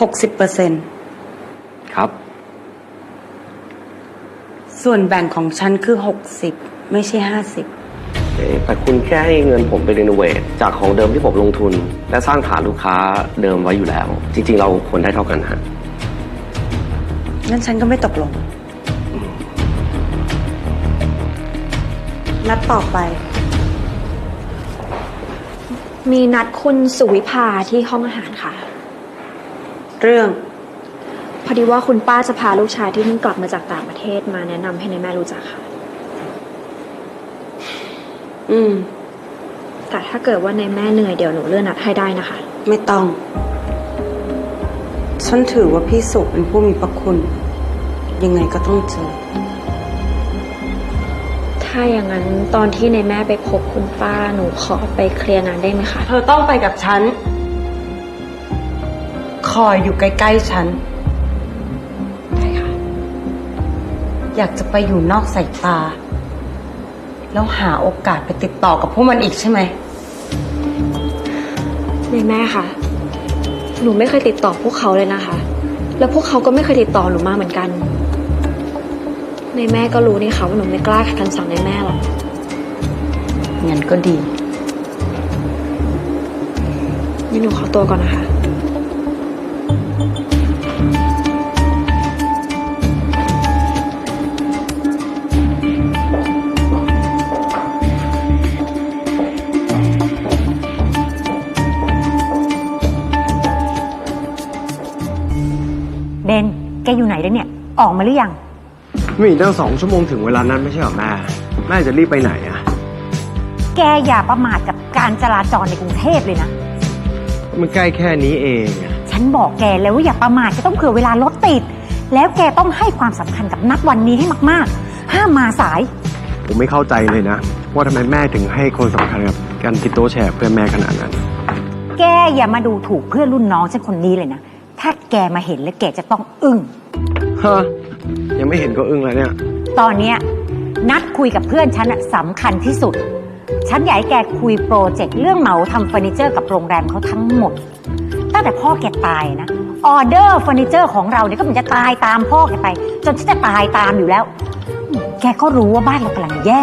หกสิบเปอร์เซ็นครับ ส่วนแบ่งของฉันคือหกสิบไม่ใช่ห้าสิบเอ๊ะแต่คุณแค่ให้เงินผมไปรีโนเวทจากของเดิมที่ผมลงทุน และสร้างฐานลูกค้าเดิมไว้อยู่แล้ว จริง ๆ เราควรได้เท่ากันฮะงั้นฉันก็ไม่ตกลง นัดต่อไป มีนัดคุณสุวิภาที่ห้องอาหารค่ะ เรื่อง พอดีว่าคุณป้าจะพาลูกชายที่เพิ่งกลับมาจากต่างประเทศมาแนะนำให้ในายแม่รู้จักค่ะ อืม แต่ถ้าเกิดว่าในายแม่เหนื่อยเดี๋ยวหนูเลื่อนนัดให้ได้นะคะ ไม่ต้อง ฉันถือว่าพี่สุเป็นผู้มีพระคุณ ยังไงก็ต้องเจอ ถ้าอย่างนั้นตอนที่ในายแม่ไปพบคุณป้าหนูขอไปเคลียร์งานได้ไหมคะ เธอต้องไปกับฉัน คอยอยู่ใกล้ๆฉันได้ค่ะ อยากจะไปอยู่นอกสายตา แล้วหาโอกาสไปติดต่อกับพวกมันอีกใช่ไหม ในายแม่ค่ะ หนูไม่เคยติดต่อพวกเขาเลยนะคะ แล้วพวกเขาก็ไม่เคยติดต่อหนูมาเหมือนกัน ในายแม่ก็รู้นี่ค่ะว่าหนูไม่กล้าขัดคำสั่งในายแม่หรอกงั้นก็ดีงั้นหนูขอตัวก่อนนะคะ อยู่ไหนแล้วเนี่ย ออกมาหรือยังมีอีกตั้งสองชั่วโมงถึงเวลานั้นไม่ใช่เหรอแม่ แม่จะรีบไปไหนอะแกอย่าประมาทกับการจราจรในกรุงเทพเลยนะ มันใกล้แค่นี้เองอะฉันบอกแกแล้วว่าอย่าประมาทจะต้องเผื่อเวลารถติด แล้วแกต้องให้ความสำคัญกับนัดวันนี้ให้มากๆ ห้ามมาสาย ผมไม่เข้าใจเลยนะ ว่าทำไมแม่ถึงให้คนสำคัญกับการติดโต๊ะแชร์เพื่อนแม่ขนาดนั้น แกอย่ามาดูถูกเพื่อนรุ่นน้องฉันคนนี้เลยนะ ถ้าแกมาเห็นแล้วแกจะต้องอึ้ง ฮะยังไม่เห็นก็อึ้งแล้วเนี่ย ตอนเนี้ยนัดคุยกับเพื่อนฉันน่ะสำคัญที่สุด ฉันอยากให้แกคุยโปรเจกต์เรื่องเหมาทำเฟอร์นิเจอร์กับโรงแรมเขาทั้งหมด ตั้งแต่พ่อแกตายนะ ออเดอร์เฟอร์นิเจอร์ของเราเนี่ยก็มันจะตายตามพ่อแกไป จนฉันจะตายตามอยู่แล้ว แกก็รู้ว่าบ้านเรากำลังแย่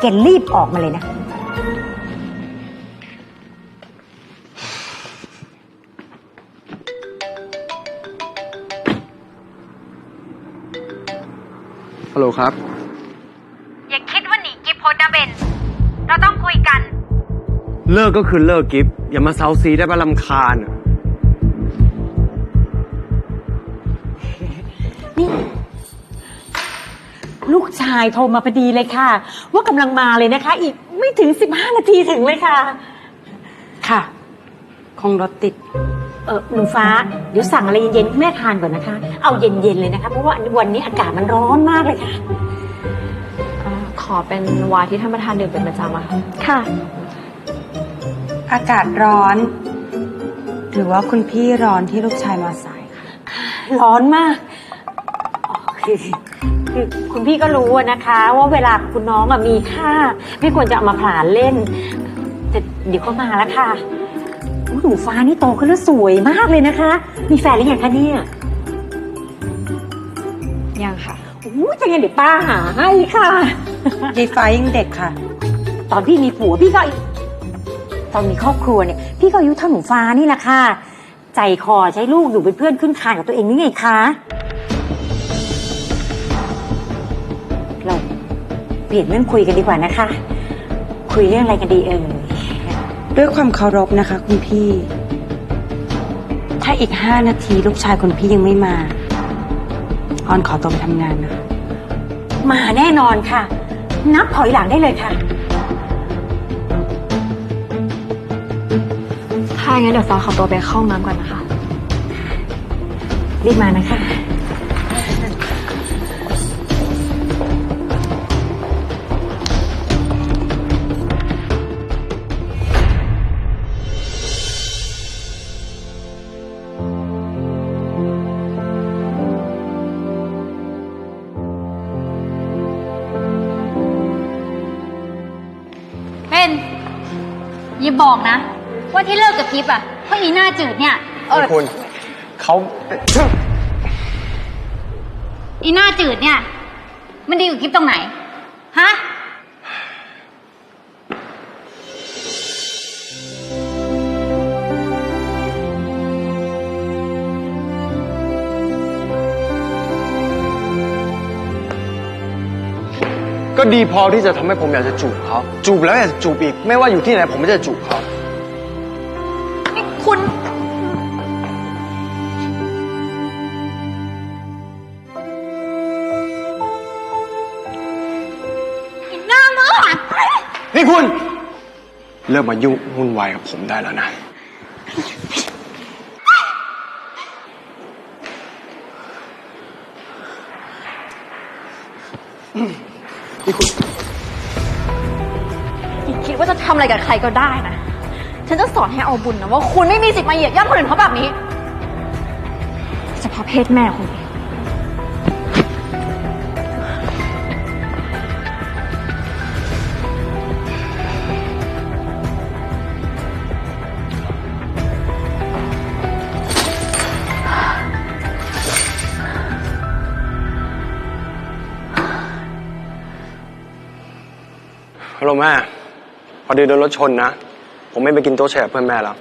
แกรีบออกมาเลยนะ ฮัลโหลครับ อย่าคิดว่าหนีกิฟพดนะเบน เราต้องคุยกัน เลิกก็คือเลิกกิฟอย่ามาเซาซีได้ปะลำคาญอะลูกชายโทรมาพอดีเลยค่ะ ว่ากำลังมาเลยนะคะ อีกไม่ถึง 15 นาทีถึงเลยค่ะ ค่ะ คงรถติด เออหนูฟ้า เดี๋ยวสั่งอะไรเย็นๆให้แม่ทานก่อนนะคะ เอาเย็นๆเลยนะคะ เพราะว่าวันนี้อากาศมันร้อนมากเลยค่ะ อ่าขอเป็นวายที่ท่านประธานดื่มเป็นประจำอะค่ะ ค่ะ อากาศร้อน หรือว่าคุณพี่ร้อนที่ลูกชายมาสายค่ะร้อนมากอ๋อคือคือคุณพี่ก็รู้อะนะคะ ว่าเวลาคุณน้องอะมีค่า ไม่ควรจะเอามาผลาญเล่น แต่เดี๋ยวก็มาแล้วค่ะอุ๊ย หนูฟ้านี่โตขึ้นแล้วสวยมากเลยนะคะ มีแฟนหรือยังคะเนี่ย ยังค่ะอู้จะงั้นเดี๋ยวป้าหาให้ค่ะ ยายฟ้ายังเด็กค่ะ ตอนพี่มีผัวพี่ก็อายุตอนมีครอบครัวเนี่ย พี่ก็อายุเท่าหนูฟ้านี่แหละค่ะ ใจคอใช้ลูกอยู่เป็นเพื่อนขึ้นคานกับตัวเองนี่ไงคะเราเปลี่ยนเรื่องคุยกันดีกว่านะคะ คุยเรื่องอะไรกันดีเอ่ย ด้วยความเคารพนะคะ คุณพี่ ถ้าอีกห้านาทีลูกชายคุณพี่ยังไม่มาออนขอตัวไปทำงานนะคะมาแน่นอนค่ะ นับถอยหลังได้เลยค่ะ ถ้าอย่างนั้นเดี๋ยวฟ้าขอตัวไปเข้าห้องน้ำก่อนนะคะ รีบมานะคะ อย่าบอกนะ ว่าที่เลิกกับกิฟอะเพราะอีหน้าจืดเนี่ยนี่คุณเขาอีหน้าจืดเนี่ย มันดีกว่ากิฟตรงไหน ฮะ ก็ดีพอที่จะทำให้ผมอยากจะจูบเขาจูบแล้วอยากจะจูบอีก ไม่ว่าอยู่ที่ไหนผมไม่จะจูบเขาคุณนี่คุณเลิกมายุ่งวุ่นวายกับผมได้แล้วนะ อะไรกับใครก็ได้นะ ฉันจะสอนให้เอาบุญนะว่าคุณไม่มีสิทธิ์มาเหยียดย่ำคนอื่นเขาแบบนี้เฉพาะเพศแม่คุณเองฮัลโหลแม่ พอดีโดนรถชนนะ ผมไม่ไปกินโต๊ะแชร์เพื่อนแม่แล้ว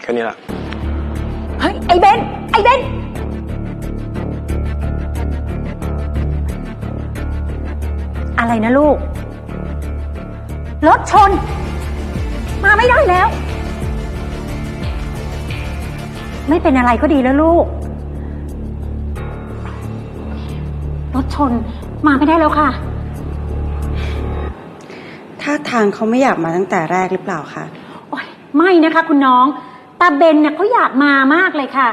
แค่นี้แหละเฮ้ย ไอ้เบนไอ้เบนอะไรนะลูก รถชน มาไม่ได้แล้ว ไม่เป็นอะไรก็ดีแล้วลูก รถชน มาไม่ได้แล้วค่ะ ท่าทางเขาไม่อยากมาตั้งแต่แรกหรือเปล่าคะ โอ๊ยไม่นะคะคุณน้องตาเบนเนี่ยเขาอยากมามากเลยค่ะ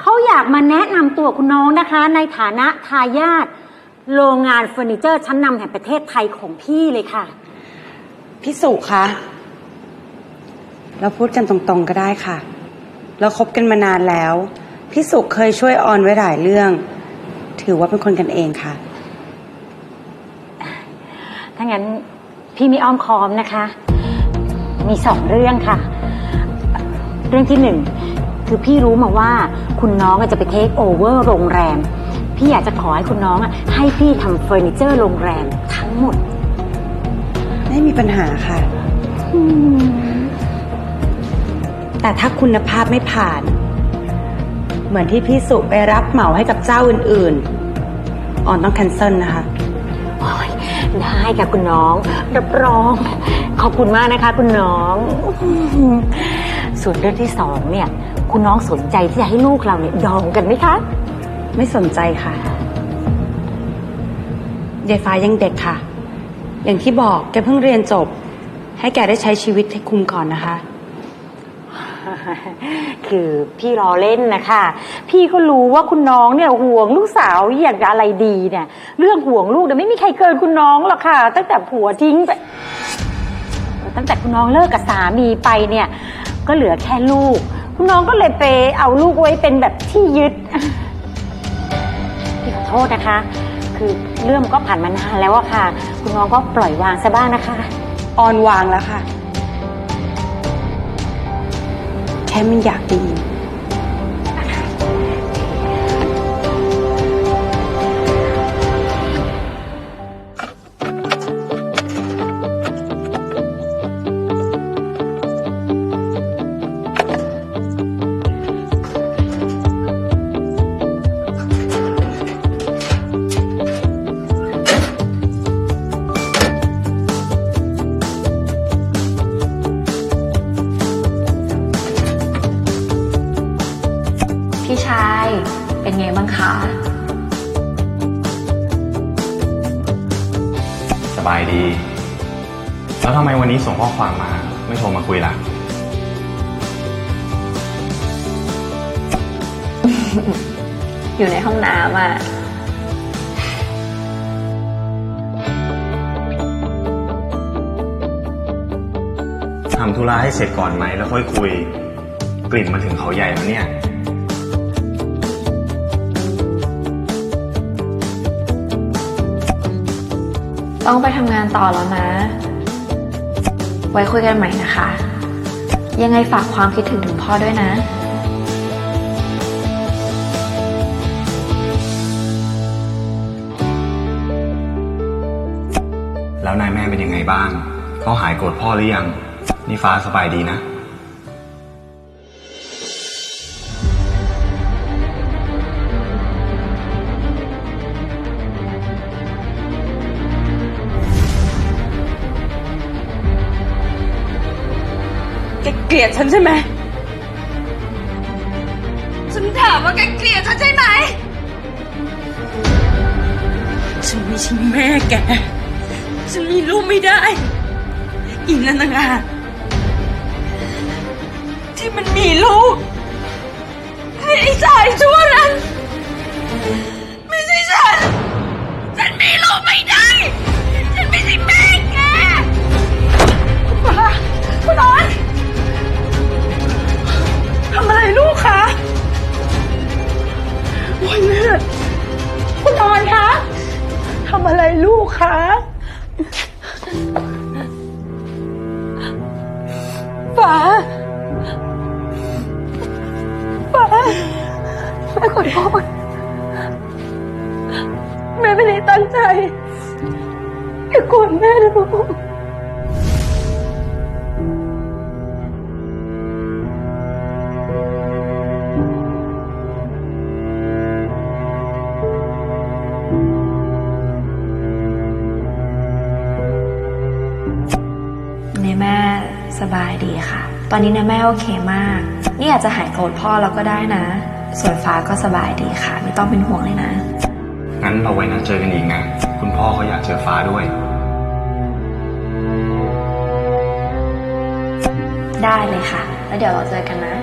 เขาอยากมาแนะนำตัวคุณน้องนะคะ ในฐานะทายาทโรงงานเฟอร์นิเจอร์ชั้นนำแห่งประเทศไทยของพี่เลยค่ะ พี่สุคะ เราพูดกันตรงๆก็ได้ค่ะ เราคบกันมานานแล้ว พี่สุเคยช่วยออนไว้หลายเรื่อง ถือว่าเป็นคนกันเองค่ะ ถ้างั้น พี่มีอ้อมค้อมนะคะ มีสองเรื่องค่ะ เรื่องที่หนึ่งคือพี่รู้มาว่าคุณน้องอะจะไปเทคโอเวอร์โรงแรม พี่อยากจะขอให้คุณน้องอะให้พี่ทำเฟอร์นิเจอร์โรงแรมทั้งหมด ไม่มีปัญหาค่ะ แต่ถ้าคุณภาพไม่ผ่าน เหมือนที่พี่สุไปรับเหมาให้กับเจ้าอื่นๆ ออนต้องแคนเซิลนะคะ โอ้ย ได้ค่ะคุณน้องรับรอง ขอบคุณมากนะคะ คุณน้อง ส่วนเรื่องที่สองเนี่ย คุณน้องสนใจที่จะให้ลูกเราเนี่ยดองกันไหมคะ ไม่สนใจค่ะยายฟ้ายังเด็กค่ะ อย่างที่บอกแกเพิ่งเรียนจบ ให้แกได้ใช้ชีวิตให้คุ้มก่อนนะคะ คือพี่รอเล่นนะคะ พี่ก็รู้ว่าคุณน้องเนี่ยห่วงลูกสาวอยากจะอะไรดีเนี่ย เรื่องห่วงลูกเนี่ยไม่มีใครเกินคุณน้องหรอกค่ะ ตั้งแต่ผัวทิ้งไป ตั้งแต่คุณน้องเลิกกับสามีไปเนี่ย ก็เหลือแค่ลูก คุณน้องก็เลยไปเอาลูกไว้เป็นแบบที่ยึดพี่ขอโทษนะคะ คือเรื่องก็ผ่านมานานแล้วอะค่ะ คุณน้องก็ปล่อยวางซะบ้างนะคะ ออนวางแล้วค่ะ แค่ไม่อยากได้ยิน พี่ชาย เป็นไงบ้างคะสบายดี แล้วทำไมวันนี้ส่งข้อความมา ไม่โทรมาคุยล่ะ อยู่ในห้องน้ำอะ ทำธุระให้เสร็จก่อนไหมแล้วค่อยคุย กลิ่นมาถึงเขาใหญ่แล้วเนี่ย ต้องไปทำงานต่อแล้วนะ ไว้คุยกันใหม่นะคะ ยังไงฝากความคิดถึงถึงพ่อด้วยนะแล้วนายแม่เป็นยังไงบ้าง เขาหายโกรธพ่อหรือยัง นี่ฟ้าสบายดีนะ เกลียดฉันใช่ไหม ฉันถามว่าแกเกลียดฉันใช่ไหม ฉันไม่ใช่แม่แก ฉันมีลูกไม่ได้ อีนั่นต่างหากที่มันมีลูกให้ไอ้ชายชั่วนั้น ไม่ใช่ฉัน ฉันมีลูกไม่ได้ ใจอย่าโกรธแม่นะลูกในแม่สบายดีค่ะ ตอนนี้ในแม่โอเคมาก นี่อาจจะหายโกรธพ่อแล้วก็ได้นะ ส่วนฟ้าก็สบายดีค่ะ ไม่ต้องเป็นห่วงเลยนะ งั้นเราไว้นัดเจอกันอีกนะ คุณพ่อเขาอยากเจอฟ้าด้วย ได้เลยค่ะ แล้วเดี๋ยวเราเจอกันนะ